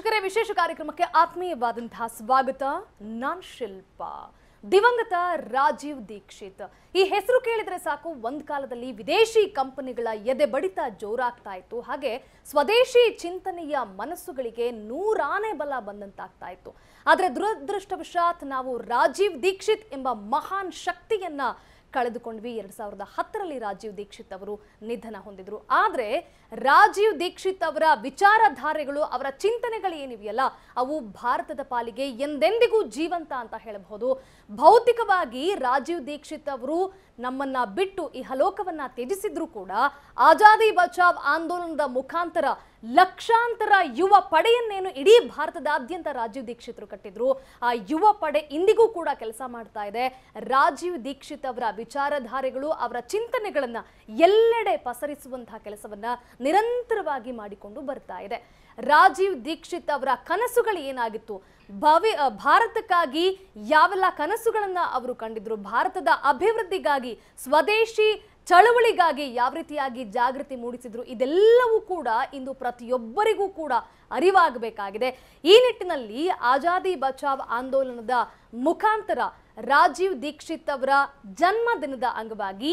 ವೀಕ್ಷಕರೇ, ವಿಶೇಷ ಕಾರ್ಯಕ್ರಮಕ್ಕೆ ಆತ್ಮೀಯವಾದಂತಹ ಸ್ವಾಗತ. ನಾನ್ ಶಿಲ್ಪ. ದಿವಂಗತ ರಾಜೀವ್ ದೀಕ್ಷಿತ್. ಈ ಹೆಸರು ಕೇಳಿದ್ರೆ ಸಾಕು, ಒಂದ್ ಕಾಲದಲ್ಲಿ ವಿದೇಶಿ ಕಂಪನಿಗಳ ಎದೆ ಬಡಿತ ಜೋರಾಗ್ತಾ ಇತ್ತು. ಹಾಗೆ ಸ್ವದೇಶಿ ಚಿಂತನೆಯ ಮನಸ್ಸುಗಳಿಗೆ ನೂರಾನೆ ಬಲ ಬಂದಂತಾಗ್ತಾ ಇತ್ತು. ಆದ್ರೆ ದುರದೃಷ್ಟವಶಾತ್ ನಾವು ರಾಜೀವ್ ದೀಕ್ಷಿತ್ ಎಂಬ ಮಹಾನ್ ಶಕ್ತಿಯನ್ನ ಕಳೆದುಕೊಂಡ್ವಿ. ಎರಡ್ ಸಾವಿರದ ಹತ್ತರಲ್ಲಿ ರಾಜೀವ್ ದೀಕ್ಷಿತ್ ಅವರು ನಿಧನ ಹೊಂದಿದ್ರು. ಆದ್ರೆ ರಾಜೀವ್ ದೀಕ್ಷಿತ್ ಅವರ ವಿಚಾರಧಾರೆಗಳು, ಅವರ ಚಿಂತನೆಗಳು ಏನಿವೆಯಲ್ಲ, ಅವು ಭಾರತದ ಪಾಲಿಗೆ ಎಂದೆಂದಿಗೂ ಜೀವಂತ ಅಂತ ಹೇಳಬಹುದು. ಭೌತಿಕವಾಗಿ ರಾಜೀವ್ ದೀಕ್ಷಿತ್ ಅವರು ನಮ್ಮನ್ನ ಬಿಟ್ಟು ಈ ಹಲೋಕವನ್ನ ತ್ಯಜಿಸಿದ್ರು ಕೂಡ ಆಜಾದಿ ಬಚಾವ್ ಆಂದೋಲನದ ಮುಖಾಂತರ ಲಕ್ಷಾಂತರ ಯುವ ಪಡೆಯನ್ನೇನು ಇಡೀ ಭಾರತದಾದ್ಯಂತ ರಾಜೀವ್ ದೀಕ್ಷಿತರು ಕಟ್ಟಿದ್ರು, ಆ ಯುವ ಪಡೆ ಇಂದಿಗೂ ಕೂಡ ಕೆಲಸ ಮಾಡ್ತಾ ಇದೆ. ರಾಜೀವ್ ದೀಕ್ಷಿತ್ ಅವರ ವಿಚಾರಧಾರೆಗಳು, ಅವರ ಚಿಂತನೆಗಳನ್ನ ಎಲ್ಲೆಡೆ ಪಸರಿಸುವಂತಹ ಕೆಲಸವನ್ನ ನಿರಂತರವಾಗಿ ಮಾಡಿಕೊಂಡು ಬರ್ತಾ ಇದೆ. ರಾಜೀವ್ ದೀಕ್ಷಿತ್ ಅವರ ಕನಸುಗಳು ಏನಾಗಿತ್ತು? ಭವಿ ಭಾರತಕ್ಕಾಗಿ ಯಾವೆಲ್ಲ ಕನಸುಗಳನ್ನು ಅವರು ಕಂಡಿದ್ರು? ಭಾರತದ ಅಭಿವೃದ್ಧಿಗಾಗಿ, ಸ್ವದೇಶಿ ಚಳವಳಿಗಾಗಿ ಯಾವ ರೀತಿಯಾಗಿ ಜಾಗೃತಿ ಮೂಡಿಸಿದ್ರು? ಇದೆಲ್ಲವೂ ಕೂಡ ಇಂದು ಪ್ರತಿಯೊಬ್ಬರಿಗೂ ಕೂಡ ಅರಿವಾಗಬೇಕಾಗಿದೆ. ಈ ನಿಟ್ಟಿನಲ್ಲಿ ಆಜಾದಿ ಬಚಾವ್ ಆಂದೋಲನದ ಮುಖಾಂತರ ರಾಜೀವ್ ದೀಕ್ಷಿತ್ ಅವರ ಜನ್ಮದಿನದ ಅಂಗವಾಗಿ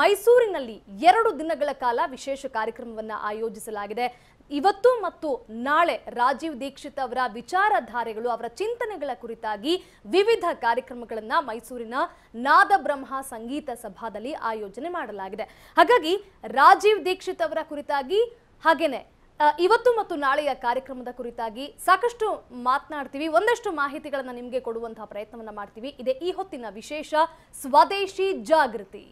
ಮೈಸೂರಿನಲ್ಲಿ ಎರಡು ದಿನಗಳ ಕಾಲ ವಿಶೇಷ ಕಾರ್ಯಕ್ರಮವನ್ನು ಆಯೋಜಿಸಲಾಗಿದೆ. ಇವತ್ತು ಮತ್ತು ನಾಳೆ ರಾಜೀವ್ ದೀಕ್ಷಿತ್ ಅವರ ವಿಚಾರಧಾರೆಗಳು, ಅವರ ಚಿಂತನೆಗಳ ಕುರಿತಾಗಿ ವಿವಿಧ ಕಾರ್ಯಕ್ರಮಗಳನ್ನು ಮೈಸೂರಿನ ನಾದಬ್ರಹ್ಮ ಸಂಗೀತ ಸಭಾದಲ್ಲಿ ಆಯೋಜನೆ ಮಾಡಲಾಗಿದೆ. ಹಾಗಾಗಿ ರಾಜೀವ್ ದೀಕ್ಷಿತ್ ಅವರ ಕುರಿತಾಗಿ ಹಾಗೇನೆ ಇವತ್ತು ಮತ್ತು ನಾಳೆಯ ಕಾರ್ಯಕ್ರಮದ ಕುರಿತಾಗಿ ಸಾಕಷ್ಟು ಮಾತನಾಡ್ತೀವಿ, ಒಂದಷ್ಟು ಮಾಹಿತಿಗಳನ್ನು ನಿಮಗೆ ಕೊಡುವಂತಹ ಪ್ರಯತ್ನವನ್ನು ಮಾಡ್ತೀವಿ. ಇದೆ ಈ ಹೊತ್ತಿನ ವಿಶೇಷ, ಸ್ವದೇಶಿ ಜಾಗೃತಿ.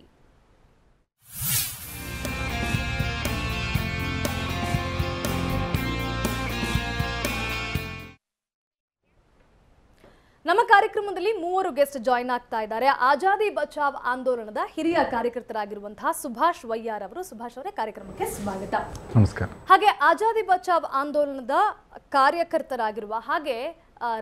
ನಮ್ಮ ಕಾರ್ಯಕ್ರಮದಲ್ಲಿ ಮೂವರು ಗೆಸ್ಟ್ ಜಾಯಿನ್ ಆಗ್ತಾ ಇದ್ದಾರೆ. ಆಜಾದಿ ಬಚಾವ್ ಆಂದೋಲನದ ಹಿರಿಯ ಕಾರ್ಯಕರ್ತರಾಗಿರುವಂತಹ ಸುಭಾಷ್ ವಯ್ಯಾರ್ ಅವರು. ಸುಭಾಷ್ ಅವರೇ ಕಾರ್ಯಕ್ರಮಕ್ಕೆ ಸ್ವಾಗತ. ನಮಸ್ಕಾರ. ಹಾಗೆ ಆಜಾದಿ ಬಚಾವ್ ಆಂದೋಲನದ ಕಾರ್ಯಕರ್ತರಾಗಿರುವ ಹಾಗೆ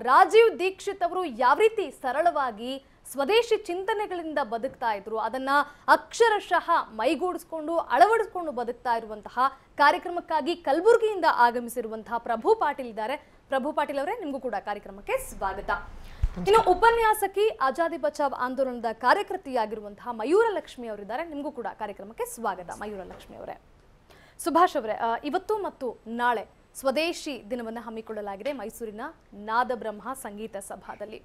ರಾಜೀವ್ ದೀಕ್ಷಿತ್ ಅವರು ಯಾವ ರೀತಿ ಸರಳವಾಗಿ ಸ್ವದೇಶಿ ಚಿಂತನೆಗಳಿಂದ ಬದುಕ್ತಾ ಇದ್ರು ಅದನ್ನ ಅಕ್ಷರಶಃ ಮೈಗೂಡಿಸ್ಕೊಂಡು ಅಳವಡಿಸ್ಕೊಂಡು ಬದುಕ್ತಾ ಇರುವಂತಹ ಕಾರ್ಯಕ್ರಮಕ್ಕಾಗಿ ಕಲಬುರಗಿಯಿಂದ ಆಗಮಿಸಿರುವಂತಹ ಪ್ರಭು ಪಾಟೀಲ್ ಇದ್ದಾರೆ. ಪ್ರಭು ಪಾಟೀಲ್ ಅವರೇ ನಿಮಗೂ ಕೂಡ ಕಾರ್ಯಕ್ರಮಕ್ಕೆ ಸ್ವಾಗತ. ಇನ್ನು ಉಪನ್ಯಾಸಕಿ ಆಜಾದಿ ಬಚಾವ್ ಆಂದೋಲನದ ಕಾರ್ಯಕರ್ತೆಯಾಗಿರುವಂತಹ ಮಯೂರ ಲಕ್ಷ್ಮಿ ಅವರಿದ್ದಾರೆ. ನಿಮಗೂ ಕೂಡ ಕಾರ್ಯಕ್ರಮಕ್ಕೆ ಸ್ವಾಗತ. ಮಯೂರ ಲಕ್ಷ್ಮಿ ಅವರೇ. ಸುಭಾಷ್ ಅವರೇ ಇವತ್ತು ಮತ್ತು ನಾಳೆ ಸ್ವದೇಶಿ ದಿನವನ್ನು ಹಮ್ಮಿಕೊಳ್ಳಲಾಗಿದೆ ಮೈಸೂರಿನ ನಾದಬ್ರಹ್ಮ ಸಂಗೀತ ಸಭಾದಲ್ಲಿ.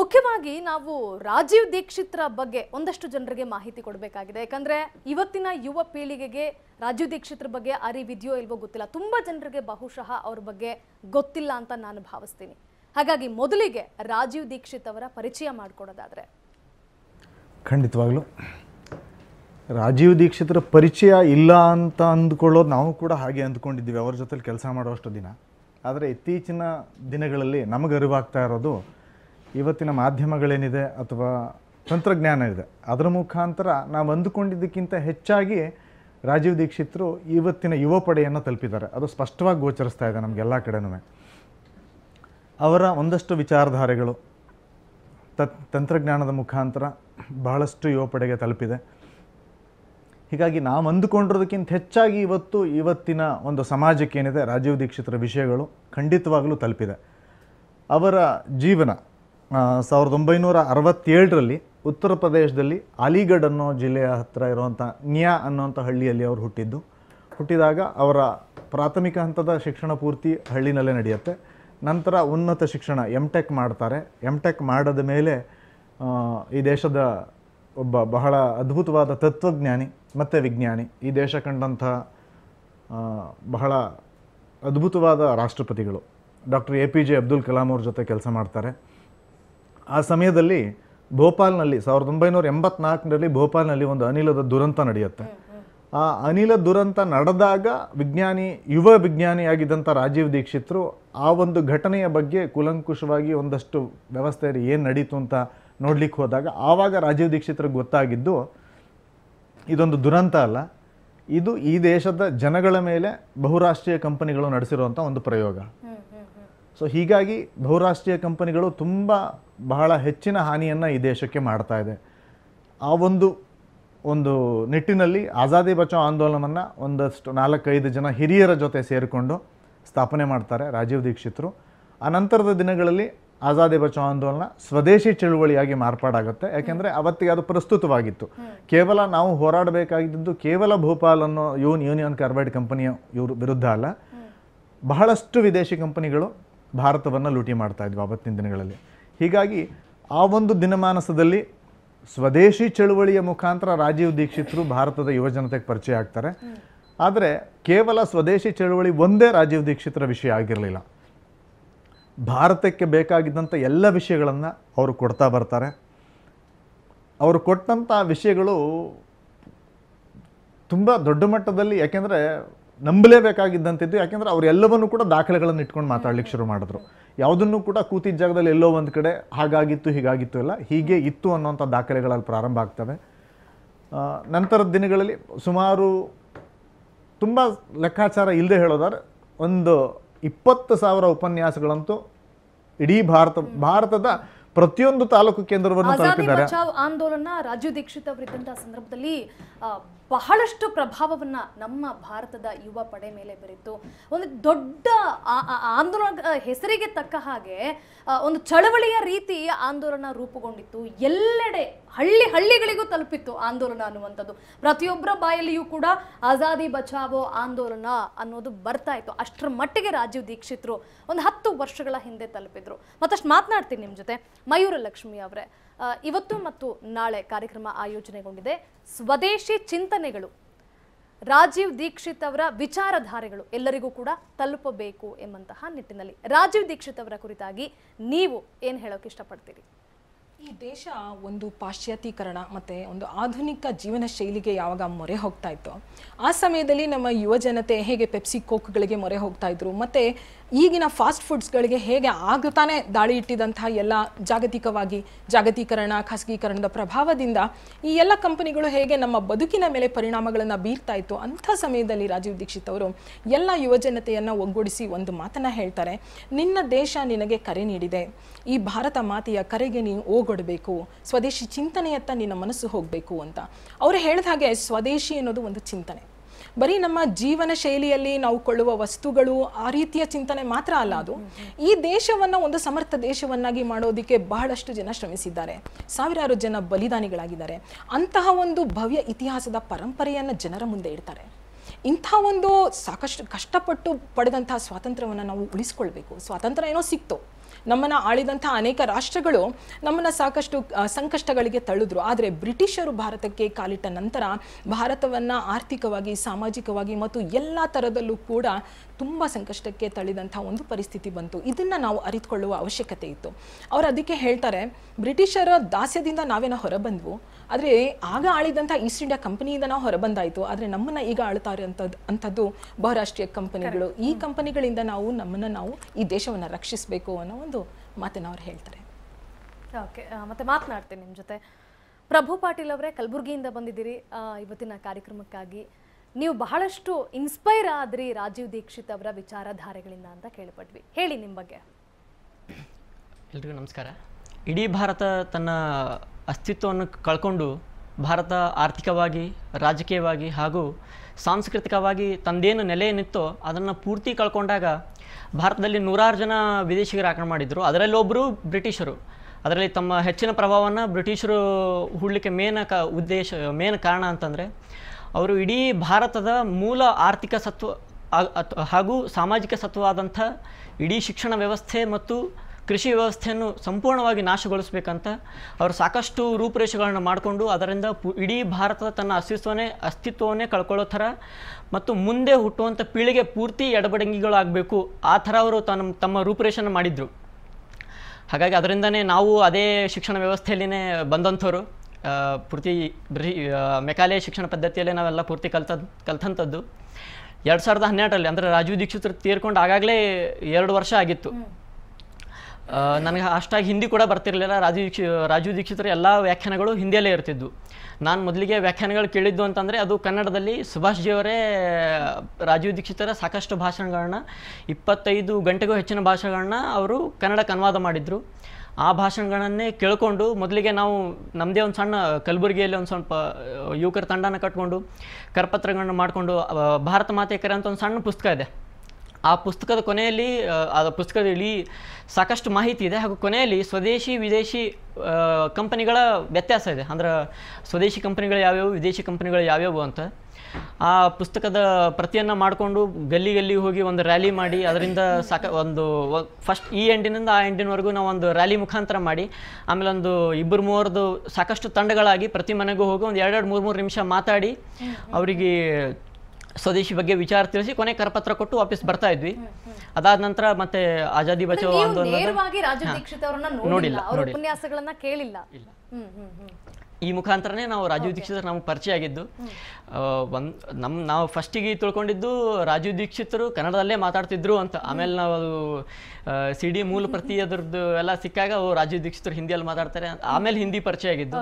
ಮುಖ್ಯವಾಗಿ ನಾವು ರಾಜೀವ್ ದೀಕ್ಷಿತ್ರ ಬಗ್ಗೆ ಒಂದಷ್ಟು ಜನರಿಗೆ ಮಾಹಿತಿ ಕೊಡಬೇಕಾಗಿದೆ. ಯಾಕಂದ್ರೆ ಇವತ್ತಿನ ಯುವ ಪೀಳಿಗೆಗೆ ರಾಜೀವ್ ದೀಕ್ಷಿತ್ರ ಬಗ್ಗೆ ಅರಿವಿದೆಯೋ ಇಲ್ವೋ ಗೊತ್ತಿಲ್ಲ. ತುಂಬಾ ಜನರಿಗೆ ಬಹುಶಃ ಅವ್ರ ಬಗ್ಗೆ ಗೊತ್ತಿಲ್ಲ ಅಂತ ನಾನು ಭಾವಿಸ್ತೀನಿ. ಹಾಗಾಗಿ ಮೊದಲಿಗೆ ರಾಜೀವ್ ದೀಕ್ಷಿತ್ ಅವರ ಪರಿಚಯ ಮಾಡಿಕೊಡೋದಾದ್ರೆ. ಖಂಡಿತವಾಗ್ಲೂ. ರಾಜೀವ್ ದೀಕ್ಷಿತರ ಪರಿಚಯ ಇಲ್ಲ ಅಂತ ಅಂದ್ಕೊಳ್ಳೋದು ನಾವು ಕೂಡ ಹಾಗೆ ಅಂದ್ಕೊಂಡಿದ್ದೀವಿ. ಅವ್ರ ಜೊತೆಲಿ ಕೆಲಸ ಮಾಡೋಷ್ಟು ದಿನ. ಆದರೆ ಇತ್ತೀಚಿನ ದಿನಗಳಲ್ಲಿ ನಮಗೆ ಅರಿವಾಗ್ತಾ ಇರೋದು ಇವತ್ತಿನ ಮಾಧ್ಯಮಗಳೇನಿದೆ ಅಥವಾ ತಂತ್ರಜ್ಞಾನ ಇದೆ. ಅದರ ಮುಖಾಂತರ ನಾವು ಅಂದುಕೊಂಡಿದ್ದಕ್ಕಿಂತ ಹೆಚ್ಚಾಗಿ ರಾಜೀವ್ ದೀಕ್ಷಿತರು ಇವತ್ತಿನ ಯುವ ಪಡೆಯನ್ನು ತಲುಪಿದ್ದಾರೆ. ಅದು ಸ್ಪಷ್ಟವಾಗಿ ಗೋಚರಿಸ್ತಾ ಇದೆ ನಮಗೆಲ್ಲ ಕಡೆನೂ. ಅವರ ಒಂದಷ್ಟು ವಿಚಾರಧಾರೆಗಳು ತತ್ ತಂತ್ರಜ್ಞಾನದ ಮುಖಾಂತರ ಬಹಳಷ್ಟು ಯುವ ಪಡೆಗೆ ತಲುಪಿದೆ. ಹೀಗಾಗಿ ನಾವು ಅಂದುಕೊಂಡಿರೋದಕ್ಕಿಂತ ಹೆಚ್ಚಾಗಿ ಇವತ್ತು ಇವತ್ತಿನ ಒಂದು ಸಮಾಜಕ್ಕೇನಿದೆ, ರಾಜೀವ್ ದೀಕ್ಷಿತರ ವಿಷಯಗಳು ಖಂಡಿತವಾಗಲೂ ತಲುಪಿದೆ. ಅವರ ಜೀವನ ಸಾವಿರದ ಒಂಬೈನೂರ ಅರವತ್ತೇಳರಲ್ಲಿ ಉತ್ತರ ಪ್ರದೇಶದಲ್ಲಿ ಅಲಿಗಢ್ ಅನ್ನೋ ಜಿಲ್ಲೆಯ ಹತ್ತಿರ ಇರುವಂಥ ನ್ಯಾ ಅನ್ನೋಂಥ ಹಳ್ಳಿಯಲ್ಲಿ ಅವರು ಹುಟ್ಟಿದ್ದು. ಹುಟ್ಟಿದಾಗ ಅವರ ಪ್ರಾಥಮಿಕ ಹಂತದ ಶಿಕ್ಷಣ ಪೂರ್ತಿ ಹಳ್ಳಿನಲ್ಲೇ ನಡೆಯುತ್ತೆ. ನಂತರ ಉನ್ನತ ಶಿಕ್ಷಣ ಎಂ ಟೆಕ್ ಮಾಡ್ತಾರೆ. ಎಂ ಟೆಕ್ ಮಾಡಿದ ಮೇಲೆ ಈ ದೇಶದ ಒಬ್ಬ ಬಹಳ ಅದ್ಭುತವಾದ ತತ್ವಜ್ಞಾನಿ, ಮತ್ತು ವಿಜ್ಞಾನಿ, ಈ ದೇಶ ಕಂಡಂಥ ಬಹಳ ಅದ್ಭುತವಾದ ರಾಷ್ಟ್ರಪತಿಗಳು. Doctor A P J Abdul Kalam ಅವ್ರ ಜೊತೆ ಕೆಲಸ ಮಾಡ್ತಾರೆ. ಆ ಸಮಯದಲ್ಲಿ ಭೋಪಾಲ್ನಲ್ಲಿ ಸಾವಿರದ ಒಂಬೈನೂರ ಎಂಬತ್ನಾಲ್ಕರಲ್ಲಿ ಭೋಪಾಲ್ನಲ್ಲಿ ಒಂದು ಅನಿಲದ ದುರಂತ ನಡೆಯುತ್ತೆ. ಆ ಅನಿಲ ದುರಂತ ನಡೆದಾಗ ವಿಜ್ಞಾನಿ ಯುವ ವಿಜ್ಞಾನಿಯಾಗಿದ್ದಂಥ ರಾಜೀವ್ ದೀಕ್ಷಿತ್ರು ಆ ಒಂದು ಘಟನೆಯ ಬಗ್ಗೆ ಕುಲಂಕುಷವಾಗಿ ಒಂದಷ್ಟು ವ್ಯವಸ್ಥೆಯಲ್ಲಿ ಏನು ನಡೀತು ಅಂತ ನೋಡ್ಲಿಕ್ಕೆ ಹೋದಾಗ ಆವಾಗ ರಾಜೀವ್ ದೀಕ್ಷಿತ್ರಿಗೆ ಗೊತ್ತಾಗಿದ್ದು ಇದೊಂದು ದುರಂತ ಅಲ್ಲ. ಇದು ಈ ದೇಶದ ಜನಗಳ ಮೇಲೆ ಬಹುರಾಷ್ಟ್ರೀಯ ಕಂಪನಿಗಳು ನಡೆಸಿರುವಂಥ ಒಂದು ಪ್ರಯೋಗ. ಸೊ ಹೀಗಾಗಿ ಬಹುರಾಷ್ಟ್ರೀಯ ಕಂಪನಿಗಳು ತುಂಬ ಬಹಳ ಹೆಚ್ಚಿನ ಹಾನಿಯನ್ನು ಈ ದೇಶಕ್ಕೆ ಮಾಡ್ತಾ ಇದೆ. ಆ ಒಂದು ಒಂದು ನಿಟ್ಟಿನಲ್ಲಿ ಆಜಾದಿ ಬಚಾವ್ ಆಂದೋಲನವನ್ನು ಒಂದಷ್ಟು ನಾಲ್ಕೈದು ಜನ ಹಿರಿಯರ ಜೊತೆ ಸೇರಿಕೊಂಡು ಸ್ಥಾಪನೆ ಮಾಡ್ತಾರೆ ರಾಜೀವ್ ದೀಕ್ಷಿತರು. ಅನಂತರದ ದಿನಗಳಲ್ಲಿ ಆಜಾದಿ ಬಚಾವ್ ಆಂದೋಲನ ಸ್ವದೇಶಿ ಚಳುವಳಿಯಾಗಿ ಮಾರ್ಪಾಡಾಗುತ್ತೆ. ಯಾಕೆಂದರೆ ಅವತ್ತಿಗೆ ಅದು ಪ್ರಸ್ತುತವಾಗಿತ್ತು. ಕೇವಲ ನಾವು ಹೋರಾಡಬೇಕಾಗಿದ್ದು ಕೇವಲ ಭೋಪಾಲ್ ಅನ್ನೋ ಯೂನ್ ಯೂನಿಯನ್ ಕಾರ್ಬೈಡ್ ಕಂಪನಿಯ ಇವರು ವಿರುದ್ಧ ಅಲ್ಲ. ಬಹಳಷ್ಟು ವಿದೇಶಿ ಕಂಪನಿಗಳು ಭಾರತವನ್ನು ಲೂಟಿ ಮಾಡ್ತಾ ಇದ್ವು ಅವತ್ತಿನ ದಿನಗಳಲ್ಲಿ. ಹೀಗಾಗಿ ಆ ಒಂದು ದಿನಮಾನಸದಲ್ಲಿ ಸ್ವದೇಶಿ ಚಳುವಳಿಯ ಮುಖಾಂತರ ರಾಜೀವ್ ದೀಕ್ಷಿತರು ಭಾರತದ ಯುವಜನತೆಗೆ ಪರಿಚಯ ಆಗ್ತಾರೆ. ಆದರೆ ಕೇವಲ ಸ್ವದೇಶಿ ಚಳುವಳಿ ಒಂದೇ ರಾಜೀವ್ ದೀಕ್ಷಿತರ ವಿಷಯ ಆಗಿರಲಿಲ್ಲ. ಭಾರತಕ್ಕೆ ಬೇಕಾಗಿದ್ದಂಥ ಎಲ್ಲ ವಿಷಯಗಳನ್ನು ಅವರು ಕೊಡ್ತಾ ಬರ್ತಾರೆ. ಅವರು ಕೊಟ್ಟಂಥ ವಿಷಯಗಳು ತುಂಬ ದೊಡ್ಡ ಮಟ್ಟದಲ್ಲಿ, ಯಾಕೆಂದರೆ ನಂಬಲೇಬೇಕಾಗಿದ್ದಂಥದ್ದು ಯಾಕೆಂದರೆ ಅವ್ರು ಎಲ್ಲವನ್ನೂ ಕೂಡ ದಾಖಲೆಗಳನ್ನು ಇಟ್ಕೊಂಡು ಮಾತಾಡ್ಲಿಕ್ಕೆ ಶುರು ಮಾಡಿದ್ರು. ಯಾವುದನ್ನು ಕೂಡ ಕೂತಿದ್ದ ಜಾಗದಲ್ಲಿ ಎಲ್ಲೋ ಒಂದು ಕಡೆ ಹಾಗಾಗಿತ್ತು, ಹೀಗಾಗಿತ್ತು ಎಲ್ಲ ಹೀಗೆ ಇತ್ತು ಅನ್ನೋಂಥ ದಾಖಲೆಗಳಲ್ಲಿ ಪ್ರಾರಂಭ ಆಗ್ತವೆ ನಂತರದ ದಿನಗಳಲ್ಲಿ ಸುಮಾರು ತುಂಬ ಲೆಕ್ಕಾಚಾರ ಇಲ್ಲದೆ ಹೇಳೋದಾದ್ರೆ, ಒಂದು ಇಪ್ಪತ್ತು ಸಾವಿರ ಉಪನ್ಯಾಸಗಳಂತೂ ಇಡೀ ಭಾರತ, ಭಾರತದ ಪ್ರತಿಯೊಂದು ತಾಲೂಕು ಕೇಂದ್ರವನ್ನು ತಲುಪಿದ್ದಾರೆ. ಆಂದೋಲನ ರಾಜೀವ್ ದೀಕ್ಷಿತ್ ಅವರಿದ್ದಂತಹ ಸಂದರ್ಭದಲ್ಲಿ ಬಹಳಷ್ಟು ಪ್ರಭಾವವನ್ನ ನಮ್ಮ ಭಾರತದ ಯುವ ಪಡೆ ಮೇಲೆ ಬೀರಿತ್ತು. ಒಂದು ದೊಡ್ಡ ಆಂದೋಲನ ಹೆಸರಿಗೆ ತಕ್ಕ ಹಾಗೆ ಒಂದು ಚಳವಳಿಯ ರೀತಿ ಆಂದೋಲನ ರೂಪುಗೊಂಡಿತ್ತು. ಎಲ್ಲೆಡೆ ಹಳ್ಳಿ ಹಳ್ಳಿಗಳಿಗೂ ತಲುಪಿತ್ತು ಆಂದೋಲನ ಅನ್ನುವಂಥದ್ದು. ಪ್ರತಿಯೊಬ್ಬರ ಬಾಯಲ್ಲಿಯೂ ಕೂಡ ಆಜಾದಿ ಬಚಾವೋ ಆಂದೋಲನ ಅನ್ನೋದು ಬರ್ತಾ ಇತ್ತು. ಅಷ್ಟರ ಮಟ್ಟಿಗೆ ರಾಜೀವ್ ದೀಕ್ಷಿತ್ರು ಒಂದು ಹತ್ತು ವರ್ಷಗಳ ಹಿಂದೆ ತಲುಪಿದ್ರು. ಮತ್ತಷ್ಟು ಮಾತನಾಡ್ತೀನಿ ನಿಮ್ಮ ಜೊತೆ. ಮಯೂರ ಲಕ್ಷ್ಮಿ ಅವರೇ ಇವತ್ತು ಮತ್ತು ನಾಳೆ ಕಾರ್ಯಕ್ರಮ ಆಯೋಜನೆಗೊಂಡಿದೆ. ಸ್ವದೇಶಿ ಚಿಂತನೆಗಳು, ರಾಜೀವ್ ದೀಕ್ಷಿತ್ ಅವರ ವಿಚಾರಧಾರೆಗಳು ಎಲ್ಲರಿಗೂ ಕೂಡ ತಲುಪಬೇಕು ಎಂಬಂತಹ ನಿಟ್ಟಿನಲ್ಲಿ. ರಾಜೀವ್ ದೀಕ್ಷಿತ್ ಅವರ ಕುರಿತಾಗಿ ನೀವು ಏನು ಹೇಳೋಕೆ ಇಷ್ಟಪಡ್ತೀರಿ? ಈ ದೇಶ ಒಂದು ಪಾಶ್ಚಾತ್ಯೀಕರಣ ಮತ್ತು ಒಂದು ಆಧುನಿಕ ಜೀವನ ಶೈಲಿಗೆ ಯಾವಾಗ ಮೊರೆ ಹೋಗ್ತಾ ಇತ್ತು. ಆ ಸಮಯದಲ್ಲಿ ನಮ್ಮ ಯುವ ಜನತೆ ಹೇಗೆ ಪೆಪ್ಸಿ ಕೋಕ್ಗಳಿಗೆ ಮೊರೆ ಹೋಗ್ತಾ ಇದ್ರು, ಮತ್ತು ಈಗಿನ ಫಾಸ್ಟ್ ಫುಡ್ಸ್ಗಳಿಗೆ ಹೇಗೆ ಆಗ ತಾನೇ ದಾಳಿ ಇಟ್ಟಿದಂತಹ ಎಲ್ಲ ಜಾಗತಿಕವಾಗಿ, ಜಾಗತೀಕರಣ, ಖಾಸಗೀಕರಣದ ಪ್ರಭಾವದಿಂದ ಈ ಎಲ್ಲ ಕಂಪನಿಗಳು ಹೇಗೆ ನಮ್ಮ ಬದುಕಿನ ಮೇಲೆ ಪರಿಣಾಮಗಳನ್ನು ಬೀರ್ತಾ ಇತ್ತು ಅಂಥ ಸಮಯದಲ್ಲಿ ರಾಜೀವ್ ದೀಕ್ಷಿತ್ ಅವರು ಎಲ್ಲ ಯುವಜನತೆಯನ್ನು ಒಗ್ಗೂಡಿಸಿ ಒಂದು ಮಾತನ್ನು ಹೇಳ್ತಾರೆ, ನಿನ್ನ ದೇಶ ನಿನಗೆ ಕರೆ ನೀಡಿದೆ. ಈ ಭಾರತ ಮಾತೆಯ ಕರೆಗೆ ನೀನು ಓಗೊಡಬೇಕು. ಸ್ವದೇಶಿ ಚಿಂತನೆಯತ್ತ ನಿನ್ನ ಮನಸ್ಸು ಹೋಗಬೇಕು ಅಂತ. ಅವರು ಹೇಳಿದ ಹಾಗೆ ಸ್ವದೇಶಿ ಅನ್ನೋದು ಒಂದು ಚಿಂತನೆ. ಬರೀ ನಮ್ಮ ಜೀವನ ಶೈಲಿಯಲ್ಲಿ ನಾವು ಕೊಳ್ಳುವ ವಸ್ತುಗಳು ಆ ರೀತಿಯ ಚಿಂತನೆ ಮಾತ್ರ ಅಲ್ಲ ಅದು. ಈ ದೇಶವನ್ನು ಒಂದು ಸಮರ್ಥ ದೇಶವನ್ನಾಗಿ ಮಾಡೋದಕ್ಕೆ ಬಹಳಷ್ಟು ಜನ ಶ್ರಮಿಸಿದ್ದಾರೆ. ಸಾವಿರಾರು ಜನ ಬಲಿದಾನಿಗಳಾಗಿದ್ದಾರೆ. ಅಂತಹ ಒಂದು ಭವ್ಯ ಇತಿಹಾಸದ ಪರಂಪರೆಯನ್ನು ಜನರ ಮುಂದೆ ಇಡ್ತಾರೆ. ಇಂಥ ಒಂದು ಸಾಕಷ್ಟು ಕಷ್ಟಪಟ್ಟು ಪಡೆದಂತಹ ಸ್ವಾತಂತ್ರ್ಯವನ್ನು ನಾವು ಉಳಿಸ್ಕೊಳ್ಬೇಕು. ಸ್ವಾತಂತ್ರ್ಯ ಏನೋ ಸಿಕ್ತು. ನಮ್ಮನ್ನು ಆಳಿದಂಥ ಅನೇಕ ರಾಷ್ಟ್ರಗಳು ನಮ್ಮನ್ನು ಸಾಕಷ್ಟು ಸಂಕಷ್ಟಗಳಿಗೆ ತಳ್ಳಿದ್ರು. ಆದರೆ ಬ್ರಿಟಿಷರು ಭಾರತಕ್ಕೆ ಕಾಲಿಟ್ಟ ನಂತರ ಭಾರತವನ್ನು ಆರ್ಥಿಕವಾಗಿ, ಸಾಮಾಜಿಕವಾಗಿ ಮತ್ತು ಎಲ್ಲ ಥರದಲ್ಲೂ ಕೂಡ ತುಂಬ ಸಂಕಷ್ಟಕ್ಕೆ ತಳ್ಳಿದಂಥ ಒಂದು ಪರಿಸ್ಥಿತಿ ಬಂತು. ಇದನ್ನು ನಾವು ಅರಿತುಕೊಳ್ಳುವ ಅವಶ್ಯಕತೆ ಇತ್ತು. ಅವರು ಅದಕ್ಕೆ ಹೇಳ್ತಾರೆ ಬ್ರಿಟಿಷರ ದಾಸ್ಯದಿಂದ ನಾವೇನೋ ಹೊರಬಂದ್ವು. ಆದರೆ ಆಗ ಆಳಿದಂಥ ಈಸ್ಟ್ ಇಂಡಿಯಾ ಕಂಪನಿಯಿಂದ ನಾವು ಹೊರಬಂದಾಯಿತು. ಆದರೆ ನಮ್ಮನ್ನು ಈಗ ಆಳ್ತಾ ಇರೋಂಥದ್ದು ಅಂಥದ್ದು ಬಹುರಾಷ್ಟ್ರೀಯ ಕಂಪನಿಗಳು. ಈ ಕಂಪನಿಗಳಿಂದ ನಾವು ನಮ್ಮನ್ನು ನಾವು ಈ ದೇಶವನ್ನು ರಕ್ಷಿಸಬೇಕು ಅನ್ನೋ ಒಂದು ಮಾತನ್ನು ಅವ್ರು ಹೇಳ್ತಾರೆ. ಓಕೆ ಮತ್ತೆ ಮಾತನಾಡ್ತೀನಿ ನಿಮ್ಮ ಜೊತೆ. ಪ್ರಭು ಪಾಟೀಲ್ ಅವರೇ ಕಲಬುರಗಿಯಿಂದ ಬಂದಿದ್ದೀರಿ. ಇವತ್ತಿನ ಕಾರ್ಯಕ್ರಮಕ್ಕಾಗಿ ನೀವು ಬಹಳಷ್ಟು ಇನ್ಸ್ಪೈರ್ ಆದ್ರಿ ರಾಜೀವ್ ದೀಕ್ಷಿತ್ ಅವರ ವಿಚಾರಧಾರೆಗಳಿಂದ ಅಂತ ಕೇಳ್ಪಟ್ವಿ. ಹೇಳಿ ನಿಮ್ಮ ಬಗ್ಗೆ. ಎಲ್ರಿಗೂ ನಮಸ್ಕಾರ. ಇಡೀ ಭಾರತ ತನ್ನ ಅಸ್ತಿತ್ವವನ್ನು ಕಳ್ಕೊಂಡು ಭಾರತ ಆರ್ಥಿಕವಾಗಿ, ರಾಜಕೀಯವಾಗಿ ಹಾಗೂ ಸಾಂಸ್ಕೃತಿಕವಾಗಿ ತಂದೇನು ನೆಲೆಯನ್ನಿತ್ತೋ ಅದನ್ನು ಪೂರ್ತಿ ಕಳ್ಕೊಂಡಾಗ ಭಾರತದಲ್ಲಿ ನೂರಾರು ಜನ ವಿದೇಶಿಗರು ಆಕ್ರಮಣ ಮಾಡಿದ್ರು. ಅದರಲ್ಲಿ ಒಬ್ಬರು ಬ್ರಿಟಿಷರು. ಅದರಲ್ಲಿ ತಮ್ಮ ಹೆಚ್ಚಿನ ಪ್ರಭಾವವನ್ನು ಬ್ರಿಟಿಷರು ಹೂಡಲಿಕ್ಕೆ ಮೇನ್ ಕ ಉದ್ದೇಶ, ಮೇನ್ ಕಾರಣ ಅಂತಂದರೆ ಅವರು ಇಡೀ ಭಾರತದ ಮೂಲ ಆರ್ಥಿಕ ಸತ್ವ ಹಾಗೂ ಸಾಮಾಜಿಕ ಸತ್ವವಾದಂಥ ಇಡೀ ಶಿಕ್ಷಣ ವ್ಯವಸ್ಥೆ ಮತ್ತು ಕೃಷಿ ವ್ಯವಸ್ಥೆಯನ್ನು ಸಂಪೂರ್ಣವಾಗಿ ನಾಶಗೊಳಿಸಬೇಕಂತ ಅವರು ಸಾಕಷ್ಟು ರೂಪುರೇಷೆಗಳನ್ನು ಮಾಡಿಕೊಂಡು ಅದರಿಂದ ಪು, ಇಡೀ ಭಾರತದ ತನ್ನ ಅಸ್ತಿತ್ವವನ್ನೇ ಅಸ್ತಿತ್ವವನ್ನೇ ಕಳ್ಕೊಳ್ಳೋ ಥರ ಮತ್ತು ಮುಂದೆ ಹುಟ್ಟುವಂಥ ಪೀಳಿಗೆ ಪೂರ್ತಿ ಎಡಬಡಂಗಿಗಳಾಗಬೇಕು. ಆ ಥರ ಅವರು ತನ್ನ, ತಮ್ಮ ರೂಪುರೇಷೆಯನ್ನು ಮಾಡಿದರು. ಹಾಗಾಗಿ ಅದರಿಂದನೇ ನಾವು ಅದೇ ಶಿಕ್ಷಣ ವ್ಯವಸ್ಥೆಯಲ್ಲಿನೇ ಬಂದಂಥವ್ರು. ಪೂರ್ತಿ ಬ್ರಿ ಮೆಕಾಲೆ ಶಿಕ್ಷಣ ಪದ್ಧತಿಯಲ್ಲೇ ನಾವೆಲ್ಲ ಪೂರ್ತಿ ಕಲ್ತದ್ದು ಕಲ್ತಂಥದ್ದು. ಎರಡು ಸಾವಿರದ ಹನ್ನೆರಡರಲ್ಲಿ ಅಂದರೆ ರಾಜೀವ್ ದೀಕ್ಷಿತ್ ತೀರ್ಕೊಂಡು ಆಗಾಗಲೇ ಎರಡು ವರ್ಷ ಆಗಿತ್ತು. ನನಗೆ ಅಷ್ಟಾಗಿ ಹಿಂದಿ ಕೂಡ ಬರ್ತಿರಲಿಲ್ಲ. ರಾಜೀವ್ ದೀಕ್ಷಿ ರಾಜೀವ್ ದೀಕ್ಷಿತರ ಎಲ್ಲ ವ್ಯಾಖ್ಯಾನಗಳು ಹಿಂದಿಯಲ್ಲೇ ಇರ್ತಿದ್ವು. ನಾನು ಮೊದಲಿಗೆ ವ್ಯಾಖ್ಯಾನಗಳು ಕೇಳಿದ್ದು ಅಂತಂದರೆ ಅದು ಕನ್ನಡದಲ್ಲಿ ಸುಭಾಷ್ ಜಿಯವರೇ ರಾಜೀವ್ ದೀಕ್ಷಿತರ ಸಾಕಷ್ಟು ಭಾಷಣಗಳನ್ನ ಇಪ್ಪತ್ತೈದು ಗಂಟೆಗೂ ಹೆಚ್ಚಿನ ಭಾಷಣಗಳನ್ನ ಅವರು ಕನ್ನಡಕ್ಕೆ ಅನುವಾದ ಮಾಡಿದರು. ಆ ಭಾಷಣಗಳನ್ನೇ ಕೇಳಿಕೊಂಡು ಮೊದಲಿಗೆ ನಾವು ನಮ್ಮದೇ ಒಂದು ಸಣ್ಣ ಕಲಬುರಗಿಯಲ್ಲಿ ಒಂದು ಸ್ವಲ್ಪ ಯುವಕರ ತಂಡನ ಕಟ್ಕೊಂಡು ಕರಪತ್ರಗಳನ್ನ ಮಾಡಿಕೊಂಡು ಭಾರತ ಮಾತೆ ಕರೆ ಅಂತ ಒಂದು ಸಣ್ಣ ಪುಸ್ತಕ ಇದೆ. ಆ ಪುಸ್ತಕದ ಕೊನೆಯಲ್ಲಿ ಆ ಪುಸ್ತಕದಲ್ಲಿ ಸಾಕಷ್ಟು ಮಾಹಿತಿ ಇದೆ ಹಾಗೂ ಕೊನೆಯಲ್ಲಿ ಸ್ವದೇಶಿ, ವಿದೇಶಿ ಕಂಪನಿಗಳ ವ್ಯತ್ಯಾಸ ಇದೆ. ಅಂದ್ರೆ ಸ್ವದೇಶಿ ಕಂಪನಿಗಳು ಯಾವ್ಯಾವು, ವಿದೇಶಿ ಕಂಪನಿಗಳು ಯಾವ್ಯಾವು ಅಂತ. ಆ ಪುಸ್ತಕದ ಪ್ರತಿಯನ್ನು ಮಾಡಿಕೊಂಡು ಗಲ್ಲಿ ಗಲ್ಲಿ ಹೋಗಿ ಒಂದು ರ್ಯಾಲಿ ಮಾಡಿ ಅದರಿಂದ ಸಾಕ ಒಂದು ಫಸ್ಟ್ ಈ ಎಂಡಿನಿಂದ ಆ ಎಂಡಿನವರೆಗೂ ನಾವು ಒಂದು ರ್ಯಾಲಿ ಮುಖಾಂತರ ಮಾಡಿ ಆಮೇಲೆ ಒಂದು ಇಬ್ಬರು ಮೂವರದು ಸಾಕಷ್ಟು ತಂಡಗಳಾಗಿ ಪ್ರತಿ ಮನೆಗೂ ಹೋಗಿ ಒಂದು ಎರಡೆರಡು ಮೂರು ಮೂರು ನಿಮಿಷ ಮಾತಾಡಿ ಅವರಿಗೆ ಸ್ವದೇಶಿ ಬಗ್ಗೆ ವಿಚಾರ ತಿಳಿಸಿ ಕೊನೆ ಕರಪತ್ರ ಕೊಟ್ಟು ವಾಪಸ್ ಬರ್ತಾ ಇದ್ವಿ. ಅದಾದ ನಂತರ ಮತ್ತೆ ಆಜಾದಿ ಬಚಾವ್ ಆಂದೋಲನ ನೋಡಿಲ್ಲ. ಉಪನ್ಯಾಸಗಳನ್ನ ಕೇಳಿಲ್ಲ. ಹ್ಮ್ ಹ್ಮ್ ಹ್ಮ್. ಈ ಮುಖಾಂತರನೇ ನಾವು ರಾಜೀವ್ ದೀಕ್ಷಿತರು ನಮ್ಗೆ ಪರಿಚಯ ಆಗಿದ್ದು ಒಂದು ನಮ್ಮ ನಾವು ಫಸ್ಟಿಗೆ ತಿಳ್ಕೊಂಡಿದ್ದು ರಾಜೀವ್ ದೀಕ್ಷಿತರು ಕನ್ನಡದಲ್ಲೇ ಮಾತಾಡ್ತಿದ್ರು ಅಂತ. ಆಮೇಲೆ ನಾವು ಅದು ಸಿ ಡಿ ಮೂಲ ಪ್ರತಿ ಅದ್ರದ್ದು ಎಲ್ಲ ಸಿಕ್ಕಾಗ ಅವ್ರು ರಾಜೀವ್ ದೀಕ್ಷಿತರು ಹಿಂದಿಯಲ್ಲಿ ಮಾತಾಡ್ತಾರೆ ಆಮೇಲೆ ಹಿಂದಿ ಪರಿಚಯ ಆಗಿದ್ದು.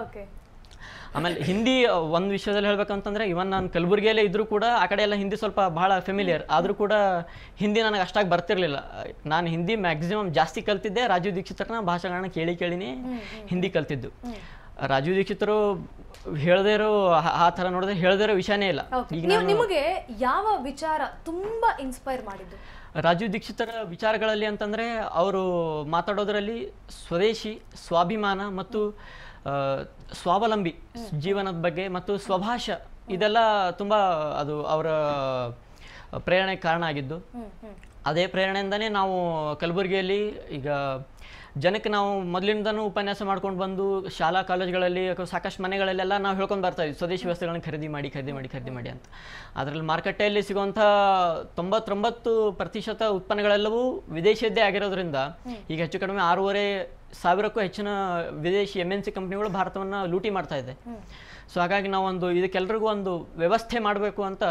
ಆಮೇಲೆ ಹಿಂದಿ ಒಂದು ವಿಷಯದಲ್ಲಿ ಹೇಳ್ಬೇಕಂತಂದ್ರೆ ಇವನ್ ನಾನು ಕಲಬುರಗಿಯಲ್ಲೇ ಇದ್ರೂ ಕೂಡ ಆ ಕಡೆ ಎಲ್ಲ ಹಿಂದಿ ಸ್ವಲ್ಪ ಬಹಳ ಫೆಮಿಲಿಯರ್ ಆದರೂ ಕೂಡ ಹಿಂದಿ ನನಗೆ ಅಷ್ಟಾಗಿ ಬರ್ತಿರ್ಲಿಲ್ಲ. ನಾನು ಹಿಂದಿ ಮ್ಯಾಕ್ಸಿಮಮ್ ಜಾಸ್ತಿ ಕಲ್ತಿದ್ದೆ ರಾಜೀವ್ ದೀಕ್ಷಿತರನ್ನ ಭಾಷೆಗಳನ್ನ ಕೇಳಿ ಕೇಳಿನೇ ಹಿಂದಿ ಕಲ್ತಿದ್ದು. ರಾಜೀವ್ ದೀಕ್ಷಿತರು ಹೇಳದೇ ಇರೋ ಆ- ಥರ ನೋಡಿದ್ರೆ ಹೇಳದೇ ಇರೋ ವಿಷಯನೇ ಇಲ್ಲ. ಈಗ ನಿಮಗೆ ಯಾವ ವಿಚಾರ ತುಂಬಾ ಇನ್ಸ್ಪೈರ್ ಮಾಡಿದ್ದು? ರಾಜೀವ್ ದೀಕ್ಷಿತರ ವಿಚಾರಗಳಲ್ಲಿ ಅಂತಂದರೆ ಅವರು ಮಾತಾಡೋದರಲ್ಲಿ ಸ್ವದೇಶಿ ಸ್ವಾಭಿಮಾನ ಮತ್ತು ಸ್ವಾವಲಂಬಿ ಜೀವನದ ಬಗ್ಗೆ ಮತ್ತು ಸ್ವಭಾಷ ಇದೆಲ್ಲ ತುಂಬ ಅದು ಅವರ ಪ್ರೇರಣೆ ಕಾರಣ ಆಗಿದ್ದು. ಅದೇ ಪ್ರೇರಣೆಯಿಂದನೇ ನಾವು ಕಲಬುರಗಿಯಲ್ಲಿ ಈಗ ಜನಕ್ಕೆ ನಾವು ಮೊದಲಿಂದನೂ ಉಪನ್ಯಾಸ ಮಾಡ್ಕೊಂಡು ಬಂದು ಶಾಲಾ ಕಾಲೇಜುಗಳಲ್ಲಿ ಅಥವಾ ಸಾಕಷ್ಟು ಮನೆಗಳಲ್ಲೆಲ್ಲ ನಾವು ಹೇಳ್ಕೊಂಡು ಬರ್ತಾ ಇದ್ವಿ ಸ್ವದೇಶಿ ವಸ್ತುಗಳನ್ನ ಖರೀದಿ ಮಾಡಿ ಖರೀದಿ ಮಾಡಿ ಖರೀದಿ ಮಾಡಿ ಅಂತ. ಅದರಲ್ಲಿ ಮಾರುಕಟ್ಟೆಯಲ್ಲಿ ಸಿಗುವಂಥ ತೊಂಬತ್ತೊಂಬತ್ತು ಪ್ರತಿಶತ ಉತ್ಪನ್ನಗಳೆಲ್ಲವೂ ವಿದೇಶಿಯದ್ದೇ ಆಗಿರೋದ್ರಿಂದ ಈಗ ಹೆಚ್ಚು ಕಡಿಮೆ ಆರೂವರೆ ಸಾವಿರಕ್ಕೂ ಹೆಚ್ಚಿನ ವಿದೇಶಿ ಎಂ ಎನ್ ಸಿ ಕಂಪ್ನಿಗಳು ಭಾರತವನ್ನು ಲೂಟಿ ಮಾಡ್ತಾ ಇದೆ. ಸೊ ಹಾಗಾಗಿ ನಾವೊಂದು ಇದಕ್ಕೆಲ್ರಿಗೂ ಒಂದು ವ್ಯವಸ್ಥೆ ಮಾಡಬೇಕು ಅಂತ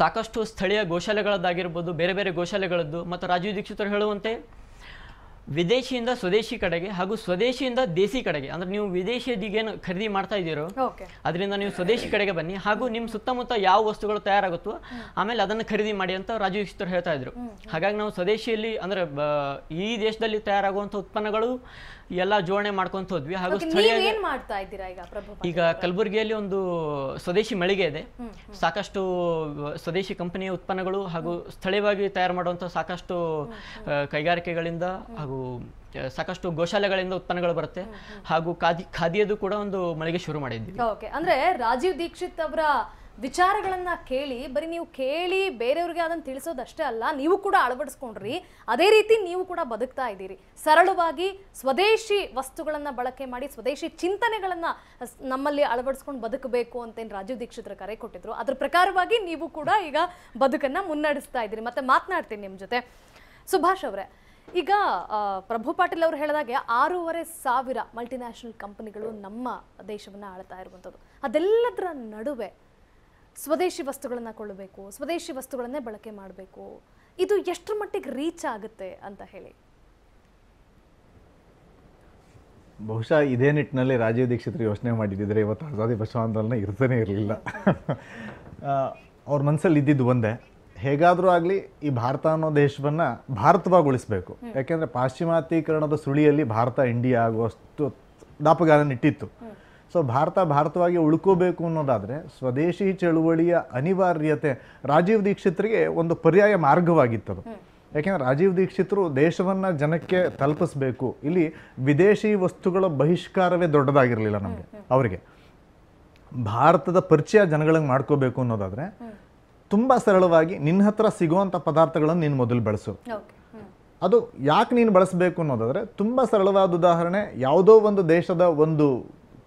ಸಾಕಷ್ಟು ಸ್ಥಳೀಯ ಗೋಶಾಲೆಗಳದ್ದಾಗಿರ್ಬೋದು ಬೇರೆ ಬೇರೆ ಗೋಶಾಲೆಗಳದ್ದು ಮತ್ತು ರಾಜೀವ್ ದೀಕ್ಷಿತರು ಹೇಳುವಂತೆ ವಿದೇಶಿಯಿಂದ ಸ್ವದೇಶಿ ಕಡೆಗೆ ಹಾಗೂ ಸ್ವದೇಶಿಯಿಂದ ದೇಸಿ ಕಡೆಗೆ ಅಂದ್ರೆ ನೀವು ವಿದೇಶಿಯದಿಗೇನು ಖರೀದಿ ಮಾಡ್ತಾ ಇದ್ದೀರೋ ಅದರಿಂದ ನೀವು ಸ್ವದೇಶಿ ಕಡೆಗೆ ಬನ್ನಿ ಹಾಗೂ ನಿಮ್ಮ ಸುತ್ತಮುತ್ತ ಯಾವ ವಸ್ತುಗಳು ತಯಾರಾಗುತ್ತೋ ಆಮೇಲೆ ಅದನ್ನು ಖರೀದಿ ಮಾಡಿ ಅಂತ ರಾಜು ಇಷ್ಟರು ಹೇಳ್ತಾ ಇದ್ರು. ಹಾಗಾಗಿ ನಾವು ಸ್ವದೇಶಿಯಲ್ಲಿ ಅಂದ್ರೆ ಈ ದೇಶದಲ್ಲಿ ತಯಾರಾಗುವಂಥ ಉತ್ಪನ್ನಗಳು ಎಲ್ಲ ಜೋಡಣೆ ಮಾಡ್ಕೊಂತ ಹೋದ್ವಿ. ಹಾಗೂ ಮಾಡ್ತಾ ಇದ್ದೀರಾ ಈಗ ಪ್ರಭು ಈಗ ಕಲಬುರಗಿಯಲ್ಲಿ ಒಂದು ಸ್ವದೇಶಿ ಮಳಿಗೆ ಇದೆ. ಸಾಕಷ್ಟು ಸ್ವದೇಶಿ ಕಂಪನಿಯ ಉತ್ಪನ್ನಗಳು ಹಾಗೂ ಸ್ಥಳೀಯವಾಗಿ ತಯಾರು ಮಾಡುವಂತಹ ಸಾಕಷ್ಟು ಕೈಗಾರಿಕೆಗಳಿಂದ ಹಾಗೂ ಸಾಕಷ್ಟು ಗೋಶಾಲೆಗಳಿಂದ ಉತ್ಪನ್ನಗಳು ಬರುತ್ತೆ. ಹಾಗೂ ಖಾದಿ ಖಾದಿಯದು ಕೂಡ ಒಂದು ಮಳಿಗೆ ಶುರು ಮಾಡಿದ್ವಿ ಓಕೆ ಅಂದ್ರೆ ರಾಜೀವ್ ದೀಕ್ಷಿತ್ ಅವರ ವಿಚಾರಗಳನ್ನ ಕೇಳಿ, ಬರೀ ನೀವು ಕೇಳಿ ಬೇರೆಯವ್ರಿಗೆ ಅದನ್ನ ತಿಳಿಸೋದಷ್ಟೇ ಅಲ್ಲ, ನೀವು ಕೂಡ ಅಳವಡಿಸ್ಕೊಂಡ್ರಿ. ಅದೇ ರೀತಿ ನೀವು ಕೂಡ ಬದುಕ್ತಾ ಇದ್ದೀರಿ. ಸರಳವಾಗಿ ಸ್ವದೇಶಿ ವಸ್ತುಗಳನ್ನ ಬಳಕೆ ಮಾಡಿ, ಸ್ವದೇಶಿ ಚಿಂತನೆಗಳನ್ನ ನಮ್ಮಲ್ಲಿ ಅಳವಡಿಸ್ಕೊಂಡು ಬದುಕಬೇಕು ಅಂತೇನು ರಾಜೀವ್ ದೀಕ್ಷಿತ್ರ ಕರೆ ಕೊಟ್ಟಿದ್ರು, ಅದ್ರ ಪ್ರಕಾರವಾಗಿ ನೀವು ಕೂಡ ಈಗ ಬದುಕನ್ನ ಮುನ್ನಡೆಸ್ತಾ ಇದ್ದೀರಿ. ಮತ್ತೆ ಮಾತನಾಡ್ತೀನಿ ನಿಮ್ಮ ಜೊತೆ. ಸುಭಾಷ್ ಅವರೇ, ಈಗ ಪ್ರಭು ಪಾಟೀಲ್ ಅವರು ಹೇಳಿದಾಗೆ ಆರೂವರೆ ಸಾವಿರ ಮಲ್ಟಿನ್ಯಾಷನಲ್ ಕಂಪನಿಗಳು ನಮ್ಮ ದೇಶವನ್ನು ಆಳ್ತಾ ಇರುವಂಥದ್ದು. ಅದೆಲ್ಲದರ ನಡುವೆ ಸ್ವದೇಶಿ ವಸ್ತುಗಳನ್ನ ಕೊಳ್ಳಬೇಕು ಸ್ವದೇಶಿ ವಸ್ತುಗಳನ್ನೇ ಬಳಕೆ ಮಾಡಬೇಕು. ಇದು ಎಷ್ಟರ ಮಟ್ಟಿಗೆ ರೀಚ್ ಆಗುತ್ತೆ ಅಂತ ಹೇಳಿ. ಬಹುಶಃ ಇದೇ ನಿಟ್ಟಿನಲ್ಲಿ ರಾಜೀವ್ ದೀಕ್ಷಿತರು ಯೋಚನೆ ಮಾಡಿದ್ದಿದ್ರೆ ಇವತ್ತು ಆಜಾದಿ ಬಸವ ಆಂದೋಲನ ಇರ್ತಾನೆ ಇರಲಿಲ್ಲ. ಅವ್ರ ಮನಸ್ಸಲ್ಲಿ ಇದ್ದಿದ್ದು ಒಂದೇ. ಹೇಗಾದರೂ ಆಗಲಿ ಈ ಭಾರತ ಅನ್ನೋ ದೇಶವನ್ನು ಭಾರತವಾಗಿ ಉಳಿಸ್ಬೇಕು ಯಾಕೆಂದರೆ ಪಾಶ್ಚಿಮಾತೀಕರಣದ ಸುಳಿಯಲ್ಲಿ ಭಾರತ ಇಂಡಿಯಾ ಆಗುವಷ್ಟು ದಾಪಗಾನ ಇಟ್ಟಿತ್ತು ಸೊ ಭಾರತ ಭಾರತವಾಗಿ ಉಳ್ಕೋಬೇಕು ಅನ್ನೋದಾದರೆ ಸ್ವದೇಶಿ ಚಳುವಳಿಯ ಅನಿವಾರ್ಯತೆ ರಾಜೀವ್ ದೀಕ್ಷಿತ್ರಿಗೆ ಒಂದು ಪರ್ಯಾಯ ಮಾರ್ಗವಾಗಿತ್ತದು. ಯಾಕೆಂದರೆ ರಾಜೀವ್ ದೀಕ್ಷಿತರು ದೇಶವನ್ನು ಜನಕ್ಕೆ ತಲುಪಿಸ್ಬೇಕು. ಇಲ್ಲಿ ವಿದೇಶಿ ವಸ್ತುಗಳ ಬಹಿಷ್ಕಾರವೇ ದೊಡ್ಡದಾಗಿರಲಿಲ್ಲ ನಮಗೆ ಅವರಿಗೆ. ಭಾರತದ ಪರಿಚಯ ಜನಗಳಿಗೆ ಮಾಡ್ಕೋಬೇಕು ಅನ್ನೋದಾದರೆ ತುಂಬ ಸರಳವಾಗಿ ನಿನ್ನ ಹತ್ರ ಸಿಗುವಂಥ ಪದಾರ್ಥಗಳನ್ನು ನೀನು ಮೊದಲು ಬಳಸು. ಅದು ಯಾಕೆ ನೀನು ಬಳಸಬೇಕು ಅನ್ನೋದಾದರೆ ತುಂಬ ಸರಳವಾದ ಉದಾಹರಣೆ ಯಾವುದೋ ಒಂದು ದೇಶದ ಒಂದು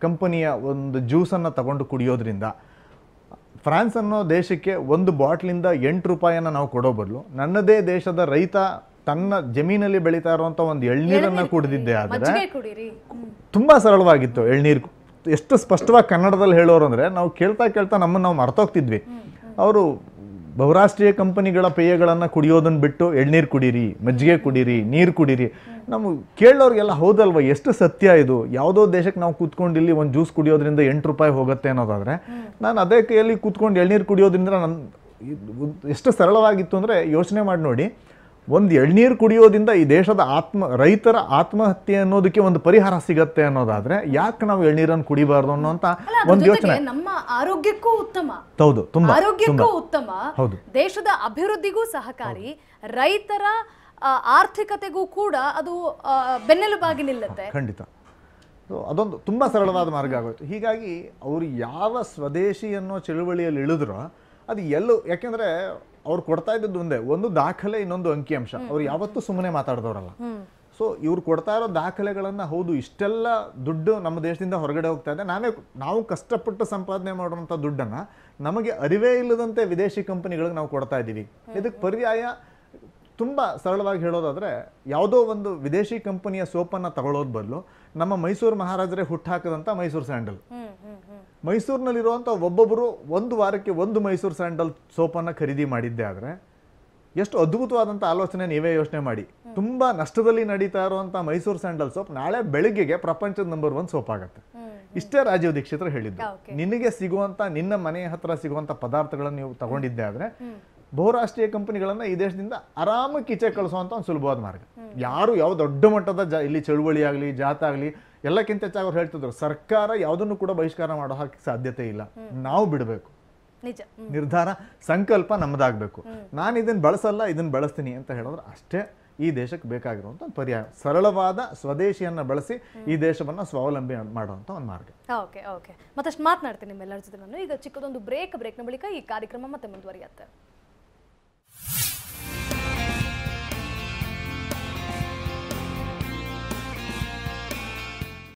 ಕಂಪನಿಯ ಒಂದು ಜ್ಯೂಸನ್ನು ತಗೊಂಡು ಕುಡಿಯೋದ್ರಿಂದ ಫ್ರಾನ್ಸ್ ಅನ್ನೋ ದೇಶಕ್ಕೆ ಒಂದು ಬಾಟ್ಲಿಂದ ಎಂಟು ರೂಪಾಯಿಯನ್ನು ನಾವು ಕೊಡೋ ಬದಲು ನನ್ನದೇ ದೇಶದ ರೈತ ತನ್ನ ಜಮೀನಲ್ಲಿ ಬೆಳೀತಾ ಇರುವಂಥ ಒಂದು ಎಳ್ನೀರನ್ನು ಕುಡಿದಿದ್ದೆ ಆದರೆ ತುಂಬ ಸರಳವಾಗಿತ್ತು ಎಳ್ನೀರು. ಎಷ್ಟು ಸ್ಪಷ್ಟವಾಗಿ ಕನ್ನಡದಲ್ಲಿ ಹೇಳೋರು ಅಂದರೆ ನಾವು ಕೇಳ್ತಾ ಕೇಳ್ತಾ ನಮ್ಮನ್ನು ನಾವು ಮರ್ತೋಗ್ತಿದ್ವಿ. ಅವರು ಬಹುರಾಷ್ಟ್ರೀಯ ಕಂಪನಿಗಳ ಪೇಯಗಳನ್ನು ಕುಡಿಯೋದನ್ನು ಬಿಟ್ಟು ಎಳ್ನೀರು ಕುಡೀರಿ, ಮಜ್ಜಿಗೆ ಕುಡೀರಿ, ನೀರು ಕುಡೀರಿ. ನಾವು ಕೇಳೋರಿಗೆಲ್ಲ ಹೌದಲ್ವ, ಎಷ್ಟು ಸತ್ಯ ಇದು? ಯಾವುದೋ ದೇಶಕ್ಕೆ ನಾವು ಕೂತ್ಕೊಂಡು ಇಲ್ಲಿ ಒಂದು ಜ್ಯೂಸ್ ಕುಡಿಯೋದ್ರಿಂದ ಎಂಟು ರೂಪಾಯಿ ಹೋಗುತ್ತೆ ಅನ್ನೋದಾದರೆ, ನಾನು ಅದೇ ಕೈಯಲ್ಲಿ ಕೂತ್ಕೊಂಡು ಎಳ್ನೀರು ಕುಡಿಯೋದ್ರಿಂದ ನನ್ನ ಎಷ್ಟು ಸರಳವಾಗಿತ್ತು ಅಂದರೆ ಯೋಚನೆ ಮಾಡಿ ನೋಡಿ ಒಂದು ಎಳ್ನೀರು ಕುಡಿಯೋದ್ರಿಂದ ಈ ದೇಶದ ಆತ್ಮ ರೈತರ ಆತ್ಮಹತ್ಯೆ ಅನ್ನೋದಕ್ಕೆ ಒಂದು ಪರಿಹಾರ ಸಿಗತ್ತೆ ಅನ್ನೋದಾದ್ರೆ ಯಾಕೆ ನಾವು ಎಳ್ನೀರನ್ನು ಕುಡಿಬಾರ್ದು ಅನ್ನೋಂತ ಒಂದು ಯೋಚನೆ. ನಮ್ಮ ಆರೋಗ್ಯಕ್ಕೂ ಉತ್ತಮ. ಹೌದು ತುಂಬಾ ಆರೋಗ್ಯಕ್ಕೂ ಉತ್ತಮ. ಹೌದು. ದೇಶದ ಅಭಿವೃದ್ಧಿಗೂ ಸಹಕಾರಿ. ರೈತರ ಆರ್ಥಿಕತೆಗೂ ಕೂಡ ಅದು ಬೆನ್ನೆಲುಬಾಗಿ ನಿಲ್ಲುತ್ತೆ. ಖಂಡಿತ. ಅದೊಂದು ತುಂಬ ಸರಳವಾದ ಮಾರ್ಗ ಆಗೋಯ್ತು. ಹೀಗಾಗಿ ಅವರು ಯಾವ ಸ್ವದೇಶಿ ಅನ್ನೋ ಚಳುವಳಿಯಲ್ಲಿ ಇಳಿದ್ರೋ ಅದು ಎಲ್ಲೂ ಯಾಕೆಂದ್ರೆ ಅವ್ರು ಕೊಡ್ತಾ ಇದ್ದದ್ದು ಒಂದೇ ಒಂದು ದಾಖಲೆ ಇನ್ನೊಂದು ಅಂಕಿಅಂಶ. ಅವ್ರು ಯಾವತ್ತೂ ಸುಮ್ಮನೆ ಮಾತಾಡಿದವರಲ್ಲ. ಸೊ ಇವ್ರು ಕೊಡ್ತಾ ಇರೋ ದಾಖಲೆಗಳನ್ನು ಹೌದು ಇಷ್ಟೆಲ್ಲ ದುಡ್ಡು ನಮ್ಮ ದೇಶದಿಂದ ಹೊರಗಡೆ ಹೋಗ್ತಾ ಇದೆ. ನಾವೇ ನಾವು ಕಷ್ಟಪಟ್ಟು ಸಂಪಾದನೆ ಮಾಡುವಂತ ದುಡ್ಡನ್ನ ನಮಗೆ ಅರಿವೇ ಇಲ್ಲದಂತೆ ವಿದೇಶಿ ಕಂಪನಿಗಳಿಗೆ ನಾವು ಕೊಡ್ತಾ ಇದ್ದೀವಿ. ಇದಕ್ಕೆ ಪರ್ಯಾಯ ತುಂಬ ಸರಳವಾಗಿ ಹೇಳೋದಾದ್ರೆ ಯಾವುದೋ ಒಂದು ವಿದೇಶಿ ಕಂಪನಿಯ ಸೋಪನ್ನ ತಗೊಳ್ಳೋದು ಬದಲು ನಮ್ಮ ಮೈಸೂರು ಮಹಾರಾಜರೇ ಹುಟ್ಟಾಕದಂಥ ಮೈಸೂರು ಸ್ಯಾಂಡಲ್. ಮೈಸೂರಿನಲ್ಲಿರುವಂಥ ಒಬ್ಬೊಬ್ಬರು ಒಂದು ವಾರಕ್ಕೆ ಒಂದು ಮೈಸೂರು ಸ್ಯಾಂಡಲ್ ಸೋಪನ್ನು ಖರೀದಿ ಮಾಡಿದ್ದೆ ಆದರೆ ಎಷ್ಟು ಅದ್ಭುತವಾದಂಥ ಆಲೋಚನೆ ನೀವೇ ಯೋಚನೆ ಮಾಡಿ. ತುಂಬ ನಷ್ಟದಲ್ಲಿ ನಡೀತಾ ಇರುವಂಥ ಮೈಸೂರು ಸ್ಯಾಂಡಲ್ ಸೋಪ್ ನಾಳೆ ಬೆಳಿಗ್ಗೆಗೆ ಪ್ರಪಂಚದ ನಂಬರ್ ಒನ್ ಸೋಪ್ ಆಗುತ್ತೆ. ಇಷ್ಟೇ ರಾಜೀವ್ ದೀಕ್ಷಿತರು ಹೇಳಿದ್ದು. ನಿನಗೆ ಸಿಗುವಂಥ ನಿನ್ನ ಮನೆಯ ಹತ್ರ ಸಿಗುವಂಥ ಪದಾರ್ಥಗಳನ್ನು ನೀವು ತಗೊಂಡಿದ್ದೆ ಆದರೆ ಬಹುರಾಷ್ಟ್ರೀಯ ಕಂಪನಿಗಳನ್ನ ಈ ದೇಶದಿಂದ ಆರಾಮಾಗಿ ಕಿಚೆ ಕಳಿಸುವಂತ ಒಂದು ಸುಲಭವಾದ ಮಾರ್ಗ. ಯಾರು ಯಾವ ದೊಡ್ಡ ಮಟ್ಟದ ಜ ಇಲ್ಲಿ ಚಳುವಳಿ ಆಗಲಿ ಜಾತ ಆಗಲಿ ಎಲ್ಲಕ್ಕಿಂತ ಹೆಚ್ಚಾಗಿ ಅವ್ರು ಹೇಳ್ತಿದ್ರು ಸರ್ಕಾರ ಯಾವುದನ್ನು ಕೂಡ ಬಹಿಷ್ಕಾರ ಮಾಡೋ ಹಾಕಿ ಸಾಧ್ಯತೆ ಇಲ್ಲ. ನಾವು ಬಿಡಬೇಕು. ನಿಜ. ನಿರ್ಧಾರ ಸಂಕಲ್ಪ ನಮ್ಮದಾಗಬೇಕು. ನಾನು ಇದನ್ನು ಬಳಸಲ್ಲ ಇದನ್ನು ಬಳಸ್ತೀನಿ ಅಂತ ಹೇಳಿದ್ರೆ ಅಷ್ಟೇ ಈ ದೇಶಕ್ಕೆ ಬೇಕಾಗಿರುವಂಥ ಒಂದು ಪರ್ಯಾಯ. ಸರಳವಾದ ಸ್ವದೇಶಿಯನ್ನು ಬಳಸಿ ಈ ದೇಶವನ್ನ ಸ್ವಾವಲಂಬಿ ಮಾಡುವಂಥ ಒಂದು ಮಾರ್ಗ. ಓಕೆ ಓಕೆ ಮತ್ತಷ್ಟು ಮಾತನಾಡ್ತೀನಿ ನಿಮ್ಮೆಲ್ಲರ ಜೊತೆ ನಾನು. ಈಗ ಚಿಕ್ಕದೊಂದು ಬ್ರೇಕ್ ಬ್ರೇಕ್ನ ಬಳಿಕ ಈ ಕಾರ್ಯಕ್ರಮ ಮತ್ತೆ ಮುಂದುವರಿಯುತ್ತೆ.